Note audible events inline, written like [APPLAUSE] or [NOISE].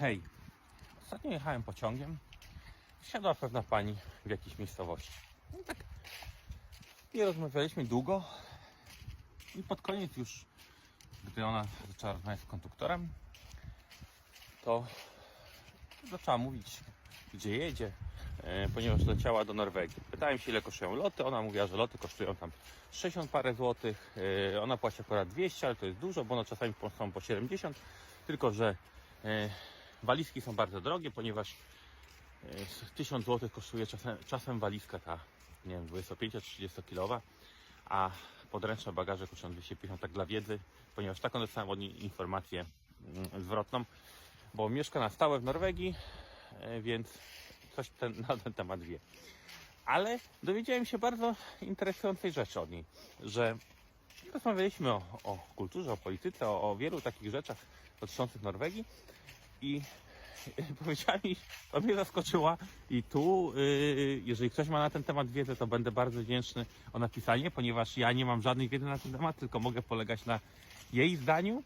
Hej, ostatnio jechałem pociągiem. Wsiadła pewna pani w jakiejś miejscowości. No tak, nie rozmawialiśmy długo. I pod koniec już, gdy ona zaczęła rozmawiać z konduktorem, to zaczęła mówić, gdzie jedzie, e, ponieważ leciała do Norwegii. Pytałem się, ile kosztują loty. Ona mówiła, że loty kosztują tam 60 parę złotych. E, Ona płaci akurat 200, ale to jest dużo, bo one czasami są po 70. Tylko, że e, walizki są bardzo drogie, ponieważ e, 1000 zł kosztuje czasem, czasem walizka ta, nie wiem, 25-30 kilowa, a podręczne bagaże kosztują 250, tak dla wiedzy, ponieważ taką dostałem od niej informację mm, zwrotną, bo mieszka na stałe w Norwegii, e, więc coś ten, [LAUGHS] na ten temat wie. Ale dowiedziałem się bardzo interesującej rzeczy od niej, że rozmawialiśmy o, o kulturze, o polityce, o, o wielu takich rzeczach dotyczących Norwegii i [LAUGHS] powiedziała mi, to mnie zaskoczyła. I tu, yy, jeżeli ktoś ma na ten temat wiedzę, to będę bardzo wdzięczny o napisanie, ponieważ ja nie mam żadnej wiedzy na ten temat, tylko mogę polegać na jej zdaniu